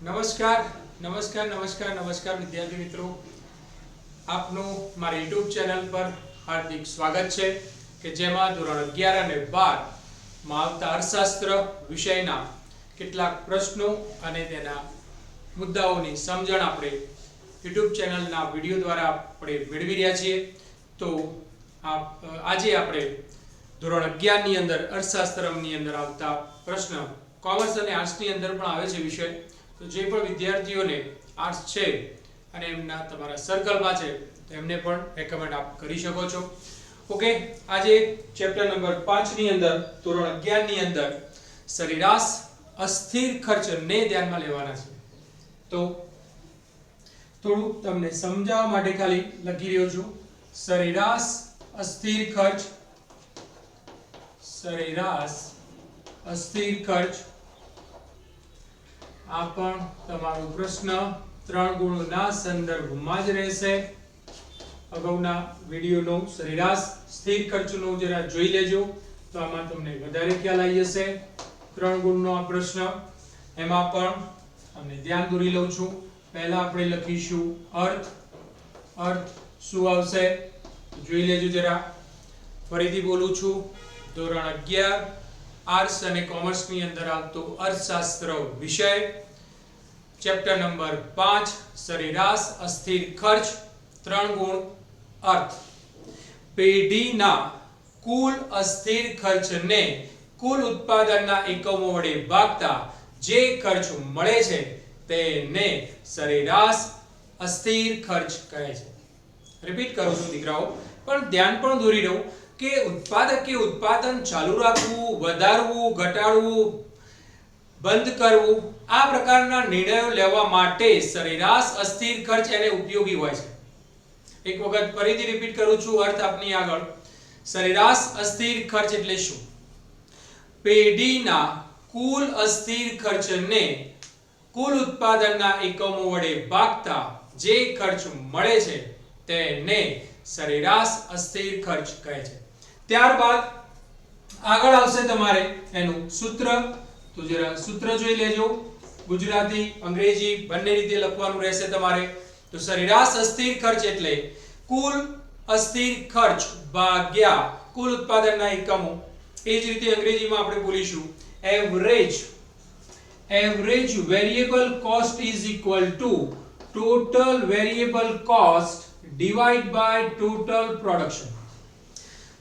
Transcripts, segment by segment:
નમસ્કાર નમસ્કાર નમસ્કાર નમસ્કાર વિદ્યાર્થી મિત્રો. આપનું મારી યુટ્યુબ ચેનલ પર હાર્દિક સ્વાગત છે કે જેમાં ધોરણ અગિયાર અને બારમાં આવતા અર્થશાસ્ત્ર વિષયના કેટલાક પ્રશ્નો અને તેના મુદ્દાઓની સમજણ આપણે યુટ્યુબ ચેનલના વીડિયો દ્વારા આપણે મેળવી રહ્યા છીએ. તો આજે આપણે ધોરણ અગિયારની અંદર અર્થશાસ્ત્રની અંદર આવતા પ્રશ્ન કોમર્સ અને આર્ટ્સની અંદર પણ આવે છે વિષય. તો જે પણ વિદ્યાર્થીઓને આર્ટ્સ છે અને એમના તમારા સર્કલમાં છે, તો એમને પણ રેકમેન્ડ આપ કરી શકો છો. ઓકે આજે ચેપ્ટર નંબર પાંચની અંદર, ધોરણ અગિયારની અંદર સરેરાશ અસ્થિર ખર્ચને ધ્યાનમાં લેવાના છે. તો થોડું તમને સમજાવવા માટે ખાલી લખી રહ્યો છું. સરેરાશ અસ્થિર ખર્ચ, સરેરાશ અસ્થિર ખર્ચ આ પણ તમારો પ્રશ્ન ત્રણ ગુણોના સંદર્ભમાં જ રહેશે. અગાઉના વિડીયોનો સરેરાશ સ્થિર ખર્ચનો જરા જોઈ લેજો, તો આમાં તમને વધારે ખ્યાલ આવી જશે. ત્રણ ગુણનો આ પ્રશ્ન, એમાં પણ તમને ધ્યાન દોરી લઉં છું. પહેલા આપણે લખીશું અર્થ. અર્થ શું આવશે? જોઈ લેજો જરા. ફરીથી બોલું છું. ધોરણ અગિયાર. આર્ટ્સ અને કોમર્સની અંદર આવતો અર્થશાસ્ત્ર વિષય. ચેપ્ટર નંબર પાંચ, સરેરાશ, અસ્થિર ખર્ચ, ત્રણ ગુણ, અર્થ. પેઢીના કુલ અસ્થિર ખર્ચને કુલ ઉત્પાદનના એકમો વડે ભાગતા જે ખર્ચ મળે છે તેને સરેરાશ અસ્થિર ખર્ચ કહે છે. રિપીટ કરું છું દીકરાઓ, પણ ધ્યાન પણ દોરી રહું. કે ઉત્પાદકે ઉત્પાદન ચાલુ રાખવું, વધારવું, ઘટાડવું, બંધ કરવું, આ પ્રકારના નિર્ણયો લેવા માટે સરેરાશ અસ્થિર ખર્ચ એને ઉપયોગી હોય છે. એક વખત ફરીથી રિપીટ કરું છું અર્થ આપની આગળ. સરેરાશ અસ્થિર ખર્ચ એટલે શું? પેઢીના કુલ અસ્થિર ખર્ચને કુલ ઉત્પાદનના એકમો વડે ભાગતા જે ખર્ચ મળે છે તેને સરેરાશ અસ્થિર ખર્ચ કહે છે. ત્યારબાદ આગળ આવશે તમારે એનું સૂત્ર. તો જરા સૂત્ર જોઈ લેજો. ગુજરાતી, અંગ્રેજી બંને રીતે લખવાનું રહેશે તમારે. તો સરેરાશ અસ્થિર ખર્ચ એટલે કુલ અસ્થિર ખર્ચ ભાગ્યા કુલ ઉત્પાદનના એકમો. એ જ રીતે અંગ્રેજીમાં આપણે બોલીશું. Average average variable cost is equal to total variable cost divide by total production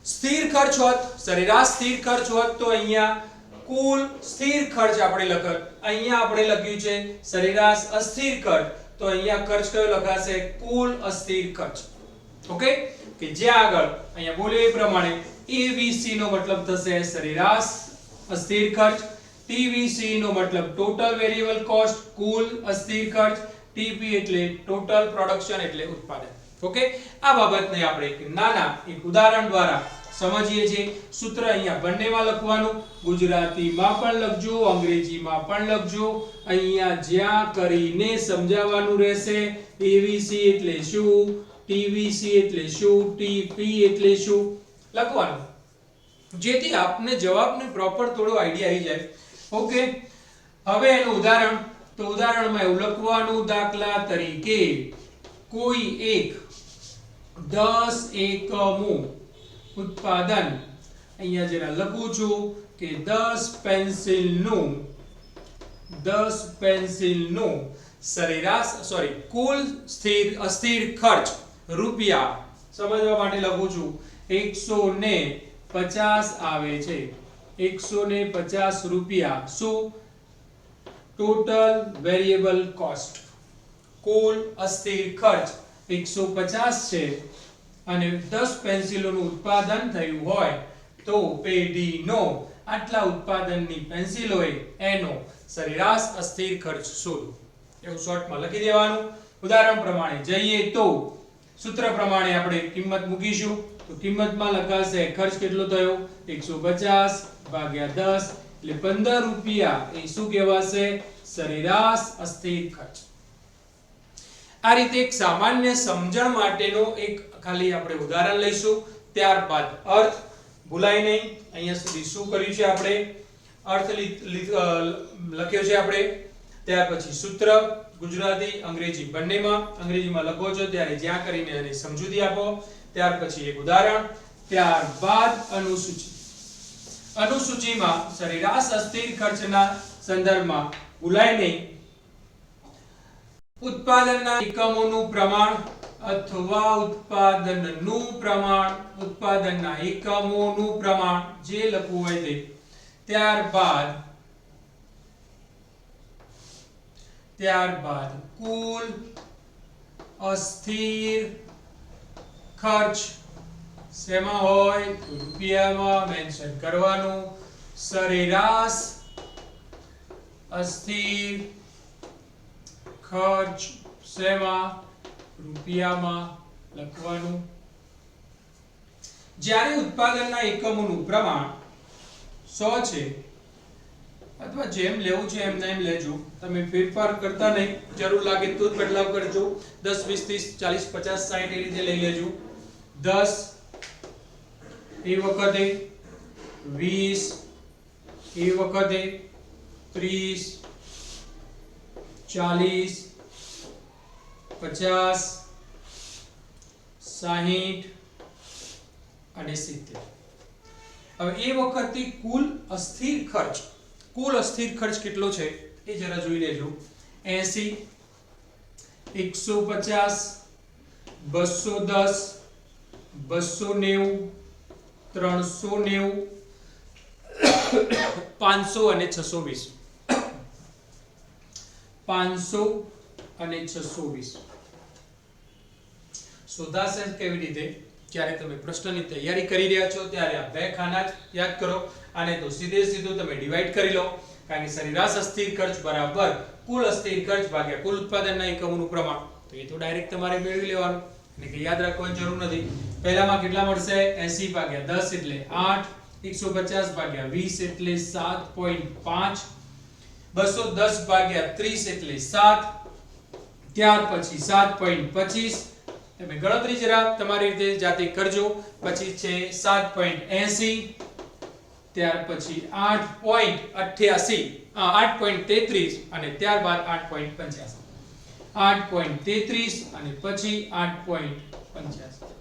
સ્થિર ખર્ચ હોત, સરેરાશ સ્થિર ખર્ચ હોત, તો અહીંયા કુલ સ્થિર ખર્ચ આપણે લખત. અહીંયા આપણે લખ્યું છે સરેરાશ અસ્થિર ખર્ચ. તો અહીંયા ખર્ચ કયો લખાશે? કુલ અસ્થિર ખર્ચ. ઓકે? કે જ્યાં આગળ, અહીંયા બોલ્યો એ પ્રમાણે એવીસી નો મતલબ થશે સરેરાશ અસ્થિર ખર્ચ. ટીવીસી નો મતલબ ટોટલ વેરીએબલ કોસ્ટ કુલ અસ્થિર ખર્ચ. ટીપી એટલે ટોટલ પ્રોડક્શન એટલે ઉત્પાદન. ઓકે? આ બાબતને આપણે એક નાના, એક ઉદાહરણ દ્વારા સમજીએ છીએ. સૂત્ર અહીંયા બંનેમાં લખવાનું. ગુજરાતીમાં પણ લખજો, અંગ્રેજીમાં પણ લખજો. અહીંયા જ્યાં કરીને સમજાવવાનું રહેશે. એવીસી એટલે શું? ટીવીસી એટલે શું? ટીપી એટલે શું? લખવાનું. જેથી આપને જવાબને પ્રોપર થોડો આઈડિયા આવી જાય. ઓકે હવે એનું ઉદાહરણ. તો ઉદાહરણમાં એવું લખવાનું, દાખલા તરીકે કોઈ એક દસ એકમો ઉત્પાદન. અહીંયા જરા લખું છું કે 10 પેન્સિલનું 10 પેન્સિલનું સરેરાશ સોરી કુલ સ્થિર, અસ્થિર ખર્ચ રૂપિયા, સમજવા માટે લખું છું 150 આવે છે. 150 રૂપિયા શું? ટોટલ વેરિયેબલ કોસ્ટ કુલ અસ્થિર ખર્ચ 150 છે. અને દસ પેન્સિલોનું ઉત્પાદન થયું હોય તો પેઢીનો આટલા ઉત્પાદનની પેન્સિલોએ એનો સરેરાશ અસ્થિર ખર્ચ શોધો. એવું શોર્ટમાં લખી દેવાનું. ઉદાહરણ પ્રમાણે જઈએ તો સૂત્ર પ્રમાણે આપણે કિંમત મૂકીશું. તો કિંમતમાં લખાશે ખર્ચ કેટલો થયો? 150 ભાગ્યા દસ એટલે 15 રૂપિયા. એ શું કહેવાશે? સરેરાશ અસ્થિર ખર્ચ. આ રીતે એક સામાન્ય સમજણ માટેનો એક ખાલી આપણે ઉદાહરણ લઈશું. ત્યારબાદ અર્થ ભૂલાય નહીં. અહીંયા સુધી શું કર્યું છે આપણે? અર્થ લખ્યો છે આપણે. ત્યાર પછી સૂત્ર, ગુજરાતી, અંગ્રેજી બંનેમાં. અંગ્રેજીમાં લખો છો, ત્યારે જ્યાં કરીને અને સમજૂતી આપો. ત્યાર પછી એક ઉદાહરણ. ત્યારબાદ અનુસૂચિ, અનુસૂચિમાં સરેરાશ અસ્થિર ખર્ચના સંદર્ભમાં ભૂલાય નહીં. ઉત્પાદનના એકમોનું પ્રમાણ અથવા ઉત્પાદનનું પ્રમાણ, ઉત્પાદનના એકમોનું પ્રમાણ જે લખવું હોય તે. ત્યારબાદ ત્યારબાદ કુલ અસ્થિર ખર્ચ શેમાં હોય? તો રૂપિયામાં મેન્શન કરવાનું. સરેરાશ અસ્થિર ખર્ચ શેમાં? રૂપિયામાં લખવાનું. જ્યારે ઉત્પાદનના એકમોનું પ્રમાણ સો છે, અથવા જેમ લેવું છે એમ એમ લેજો. તમે ફેરફાર કરતા નહીં. જરૂર લાગે તો જ બદલાવ કરજો. 10 20 30 40 50 60 એ રીતે લઈ લેજો. દસ એ વખતે, વીસ એ વખતે 30 40 50 60 અને 70 હવે એ વખતે કુલ અસ્થિર ખર્ચ, કુલ અસ્થિર ખર્ચ કેટલો છે એ જરા જોઈ લેજો. એસી, એકસો પચાસ, બસો દસ, બસો નેવું, ત્રણસો નેવું, પાંચસો અને 620 500 અને 620 શોધાશે કેવી રીતે? જ્યારે તમે પ્રશ્નની તૈયારી કરી રહ્યા છો, ત્યારે આ બે ખાના જ યાદ કરો આને તો સીધે સીધું તમે ડિવાઈડ કરી લો. કારણ કે સરેરાશ અસ્થિર ખર્ચ બરાબર કુલ અસ્થિર ખર્ચ ભાગ્યા કુલ ઉત્પાદનના એકમોનું પ્રમાણ. તો એ તો ડાયરેક્ટ તમારે મેળવી લેવાનું. અને કે યાદ રાખવાની જરૂર નથી. પહેલામાં કેટલા મળશે? 80 ભાગ્યા 10 એટલે 8 150 ભાગ્યા 20 એટલે 7.5 210 ભાગ્યા 30 એટલે 7 ત્યાર પછી 7.25 તમે ગણતરી જરા તમારી રીતે જાતે કરજો. પછી છે 7.80 ત્યાર પછી 8.88 આ 8.33 અને ત્યારબાદ 8.85 8.33 અને પછી 8.85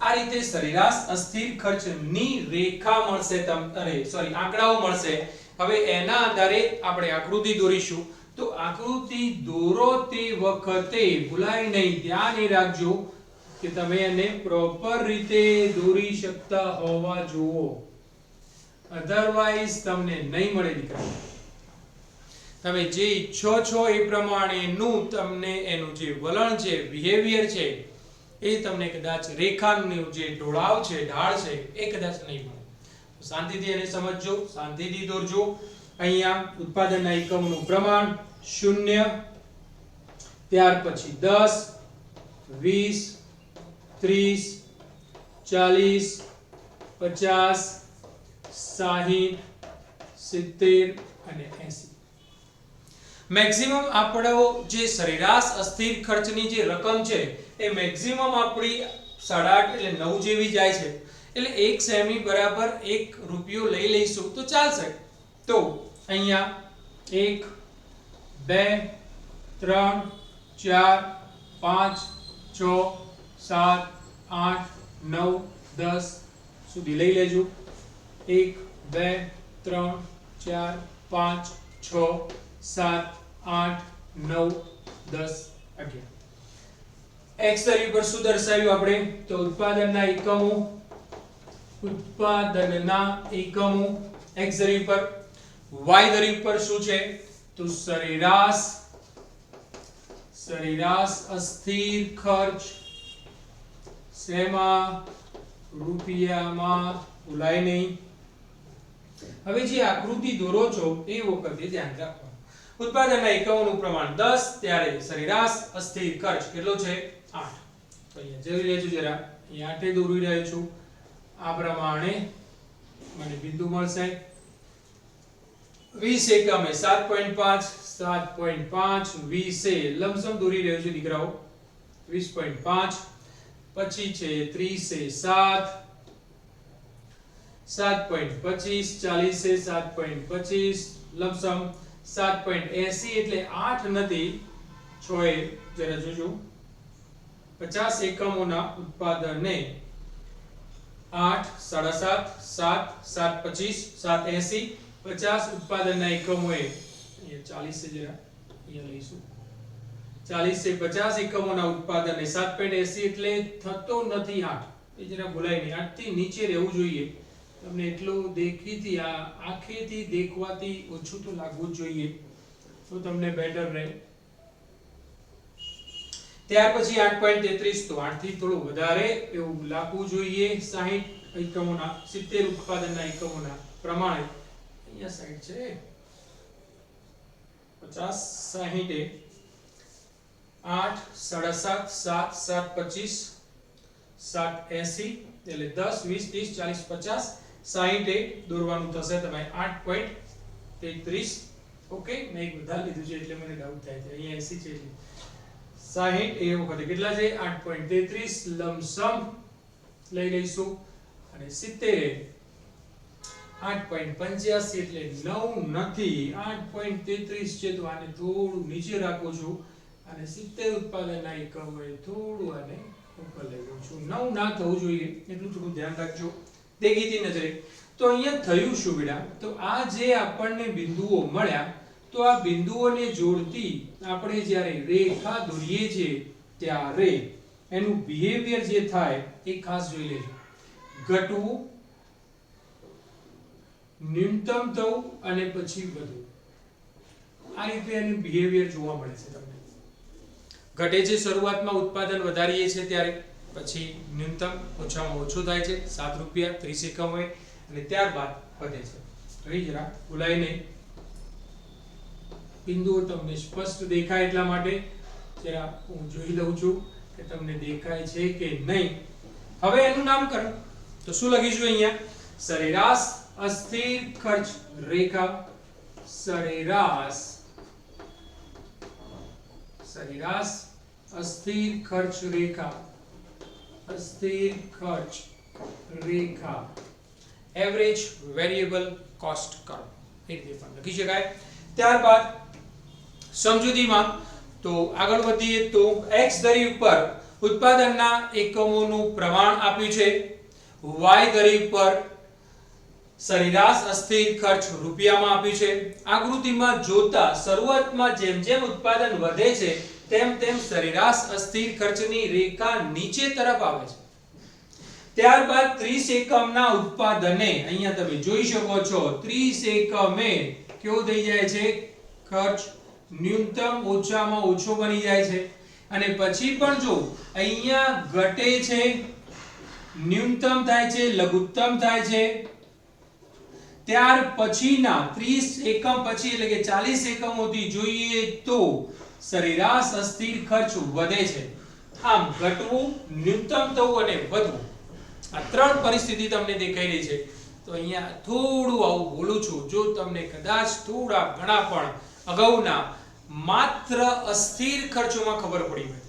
આ રીતે સરેરાશ અસ્થિર ખર્ચની રેખા મળશે તમને સોરી આંકડાઓ મળશે. હવે એના આધારે આપણે આકૃતિ દોરીશું. તો આકૃતિ દોરો તે વખતે ભૂલાય નહીં. ધ્યાન એ રાખજો કે તમે એને પ્રોપર રીતે દોરી શકતા હોવા જુઓ. અધરવાઇઝ તમને નહીં મળે દીકરા તમે જે ઈચ્છો છો એ પ્રમાણેનું તમને એનું જે વલણ છે બિહેવિયર છે, એ તમને કદાચ રેખાનું જે ઢોળાવ છે, ઢાળ છે, એ કદાચ નહીં મળે. શાંતિથી એને સમજજો, શાંતિથી દોરજો. અહીંયા ઉત્પાદનના એકમનું પ્રમાણ શૂન્ય. ત્યાર પછી દસ, વીસ, ત્રીસ, ચાલીસ, પચાસ, સાહીઠ, સિત્તેર અને એંસી. મેક્સિમમ આપણો જે સરેરાશ અસ્થિર ખર્ચની જે રકમ છે, એ મેક્સિમમ આપણી સાડા આઠ એટલે નવ જેવી જાય છે. એટલે એક સેમી બરાબર એક રૂપિયો લઈ લઈશું તો ચાલશે. તો અહીંયા એક, બે, ત્રણ, ચાર, પાંચ, છ, સાત, આઠ, નવ, દસ સુધી લઈ લેજો. એક, બે, ત્રણ, ચાર, પાંચ, છ, સાત, આઠ, નવ, દસ, અગિયાર. એક્સ ધરી પર શું દર્શાવ્યું આપણે? તો ઉત્પાદનના એકમો ઉત્પાદનના એકમો એક્સ પર વાય દરી ઉપર શું છે? તો સરેરાશ સરેરાશ અસ્થિર ખર્ચ શેમાં? રૂપિયામાં. ભૂલાય નહીં. હવે જે આકૃતિ દોરો છો, એ વખતે ધ્યાન રાખવાનું. ઉત્પાદનના એકમોનું પ્રમાણ 10 ત્યારે સરેરાશ અસ્થિર ખર્ચ કેટલો છે? 8 તો અહીંયા જોઈ લેજો જરા. અહીંયા 8 દોરી રહ્યો છું. આ પ્રમાણે મને બિંદુ મળશે. 20 એકમે 7.5 7.5 20 એ લમસમ દોરી રહ્યો છું દીકરાઓ. 20.5 પછી છે 30 એ 7 7.25 40 એ 7.25 લમસમ સાત પોઈન્ટ એસી એટલે આઠ નથી, છ એ જરા જોજો. પચાસ એકમોના ઉત્પાદને આઠ, સાડા સાત સાત સાત પચીસ, સાત એસી પચાસ ઉત્પાદનના એકમોએ ચાલીસ છે જરા, અહીંયા લઈશું. ચાલીસથી પચાસ એકમોના ઉત્પાદને સાત પોઈન્ટ એસી એટલે થતો નથી આઠ. એ જરા ભૂલાય નહીં. આઠથી નીચે રહેવું જોઈએ. તમને એટલું દેખીથી, આ આંખેથી દેખવાથી ઓછું તો લાગવું જ જોઈએ. તો તમને બેટર રહે. ત્યાર પછી આઠ પોઈન્ટ તેત્રીસ તો આઠથી થોડું વધારે એવું લાગવું જોઈએ. સાહીઠ એકમોના, સિત્તેર ઉત્પાદનના એકમોના પ્રમાણે. અહીંયા સાઈડ છે. પચાસ આઠ સાડા તેત્રીસ. ઓકે, મેં એક બધા લીધું છે એટલે મને ડાઉટ થાય છે. અહીંયા એસી છે સાહીઠ એ વખતે કેટલા છે? આઠ પોઈન્ટ તેત્રીસ, લમસમ લઈ લઈશું. અને સિત્તેર. આઠ પોઈન્ટ પંચ્યાસી એટલે નવ નથી. આઠ પોઈન્ટ તેત્રીસ છે તો આને થોડું નીચે રાખું છું. અને સિત્તેર ઉત્પાદનના એકમોએ થોડું આને ઉપર લઈ લઉં છું. નવ ના થવું જોઈએ, એટલું થોડું ધ્યાન રાખજો. દેખીતી નજરે. તો અહીંયા થયું શું બેટા? તો આ જે આપણને બિંદુઓ મળ્યા, તો આ બિંદુઓને જોડતી આપણે જ્યારે રેખા દોરીએ છીએ ત્યારે એનું બિહેવિયર જે થાય એ ખાસ જોઈ લેજો. ઘટવું ન્યૂનતમ થવું અને પછી વધવું. આ રીતે એનું બિહેવિયર જોવા મળે છે તમને. ઘટે છે શરૂઆતમાં ઉત્પાદન વધારીએ છીએ ત્યારે પછી ન્યૂનતમ ઓછામાં ઓછું થાય છે. સાત રૂપિયા, ત્રીસ એકમ હોય અને ત્યારબાદ વધે છે. રહી જરા ભૂલાય નહીં બિંદુઓ તમને સ્પષ્ટ દેખાય એટલા માટે જરા હું જોઈ લઉં છું કે તમને દેખાય છે કે નહીં. હવે એનું નામકરણ. તો શું લખીશું અહીંયા? સરેરાશ અસ્થિર ખર્ચ રેખા સરેરાશ સરેરાશ અસ્થિર ખર્ચ રેખા, અસ્થિર ખર્ચ રેખા. એવરેજ વેરિયેબલ કોસ્ટ કર્વ એ રીતે પણ લખી શકાય. ત્યારબાદ સમજૂતીમાં તો આગળ વધીએ તો x ધરી ઉપર ઉત્પાદનના એકમોનું પ્રમાણ આપ્યું છે. Y ધરી ઉપર સરેરાશ અસ્થિર ખર્ચ રૂપિયામાં આપ્યું છે. આકૃતિમાં જોતા શરૂઆતમાં જેમ જેમ ઉત્પાદન વધે છે, તેમ તેમ સરેરાશ અસ્થિર ખર્ચની રેખા નીચે તરફ આવે છે. ત્યારબાદ 30 એકમના ઉત્પાદને અહીંયા તમે જોઈ શકો છો. 30 એકમે કેવો થઈ જાય છે? ખર્ચ ન્યૂનતમ ઓછામાં ઓછો બની જાય છે. અને પછી પણ જો અહીંયા ઘટે છે, ન્યૂનતમ થાય છે, લઘુત્તમ થાય છે ત્યાર પછીના 30 એકમ પછી એટલે કે 40 એકમોથી જોઈએ તો સરેરાશ અસ્થિર ખર્ચ વધે છે. આમ ઘટવું, ન્યૂનતમ થવું અને વધવું. આ ત્રણ પરિસ્થિતિ તમને દેખાઈ રહી છે. તો અહીંયા થોડું આવું બોલું છું. જો તમને કદાચ થોડા ઘણા પણ અગાઉના માત્ર અસ્થિર ખર્ચોમાં ખબર પડી હોય.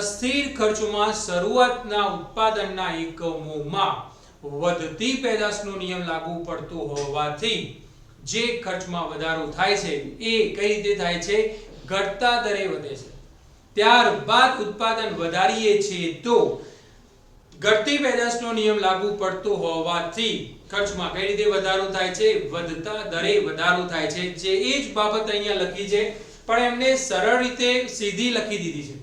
અસ્થિર ખર્ચોમાં શરૂઆતના ઉત્પાદનના એકમોમાં વધતી પેદાશનો નિયમ લાગુ પડતો હોવાથી જે ખર્ચમાં વધારો થાય છે, એ કઈ રીતે થાય છે? ઘટતા દરે વધે છે. ત્યારબાદ ઉત્પાદન વધારીએ છીએ તો ઘટતી પેદાશનો નિયમ લાગુ પડતો હોવાથી ખર્ચમાં કઈ રીતે વધારો થાય છે? વધતા દરે વધારો થાય છે. જે એ જ બાબત અહીંયા લખી છે, પણ એમને સરળ રીતે સીધી લખી દીધી છે.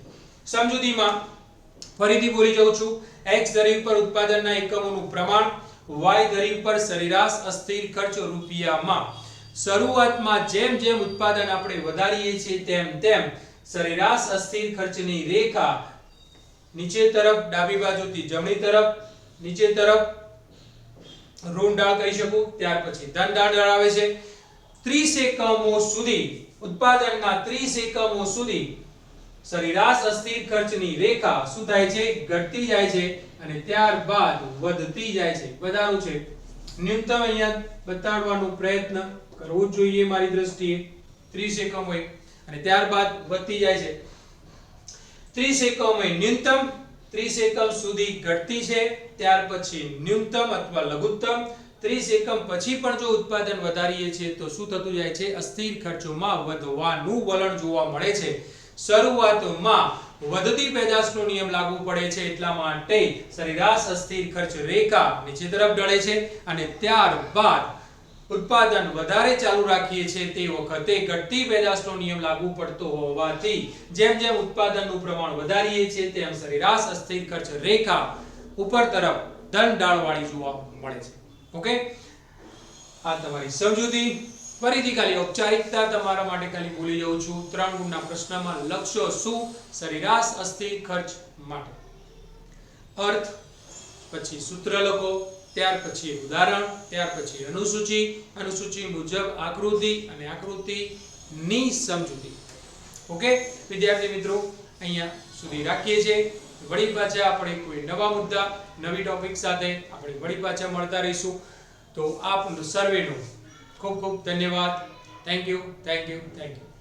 સમજૂતીમાં ફરીથી બોલી જાઉં છું. X ધરી પર ઉત્પાદનના એકમોનું પ્રમાણ, y ધરી પર સરેરાશ અસ્થિર ખર્ચ રૂપિયામાં. શરૂઆતમાં જેમ જેમ ઉત્પાદન આપણે વધારીએ છીએ, તેમ તેમ સરેરાશ અસ્થિર ખર્ચની રેખા નીચે તરફ, ડાબી બાજુથી જમણી તરફ, નીચે તરફ ઋણ ઢાળ કહી શકું, ત્યાર પછી ધન ઢાળ આવે છે. 30 એકમો સુધી, ઉત્પાદનના 30 એકમો સુધી સરેરાશ અસ્થિર ખર્ચની રેખા શું થાય છે? ઘટતી જાય છે અને ત્યારબાદ વધતી જાય છે. વધારું છે. ન્યૂનતમ અહીંયા બતાડવાનો પ્રયત્ન કરવો જોઈએ મારી દ્રષ્ટિએ. 30 એકમ હોય અને ત્યારબાદ વધતી જાય છે. 30 એકમ હોય ન્યૂનતમ. 30 એકમ સુધી ઘટતી છે. ત્યાર પછી ન્યૂનતમ અથવા લઘુત્તમ. ત્રીસ એકમ પછી પણ જો ઉત્પાદન વધારીએ છીએ તો શું થતું જાય છે? અસ્થિર ખર્ચોમાં વધવાનું વલણ જોવા મળે છે. શરૂઆતમાં વધતી પેદાશનો નિયમ લાગુ પડે છે એટલા માટે સરેરાશ અસ્થિર ખર્ચ રેખા નીચે તરફ ઢળે છે અને ત્યારબાદ ઉત્પાદન વધારે ચાલુ રાખીએ છીએ તે વખતે ઘટતી પેદાશનો નિયમ લાગુ પડતો હોવાથી જેમ જેમ ઉત્પાદનનું પ્રમાણ વધારીએ છીએ તેમ સરેરાશ અસ્થિર ખર્ચ રેખા ઉપર તરફ ધન જોવા મળે છે. ઓકે? આ તમારી સમજૂતી. ફરીથી ખાલી ઔપચારિકતા તમારા માટે ખાલી ભૂલી જાઉં છું. ત્રણ ગુણના પ્રશ્નમાં લક્ષ્યો શું? સરેરાશ અસ્થિ ખર્ચ માટે. અર્થ, પછી સૂત્ર લખો, ત્યાર પછી ઉદાહરણ, ત્યાર પછી અનુસૂચિ. અનુસૂચિ મુજબ આકૃતિ અને આકૃતિની સમજૂતી. ઓકે? વિદ્યાર્થી મિત્રો, અહીંયા સુધી રાખીએ છીએ. વળી પાછા આપણે કોઈ નવા મુદ્દા, નવી ટોપિક સાથે આપણે વળી પાછા મળતા રહીશું. તો આપ સર્વેનો ખૂબ ખૂબ ધન્યવાદ. Thank you thank you thank you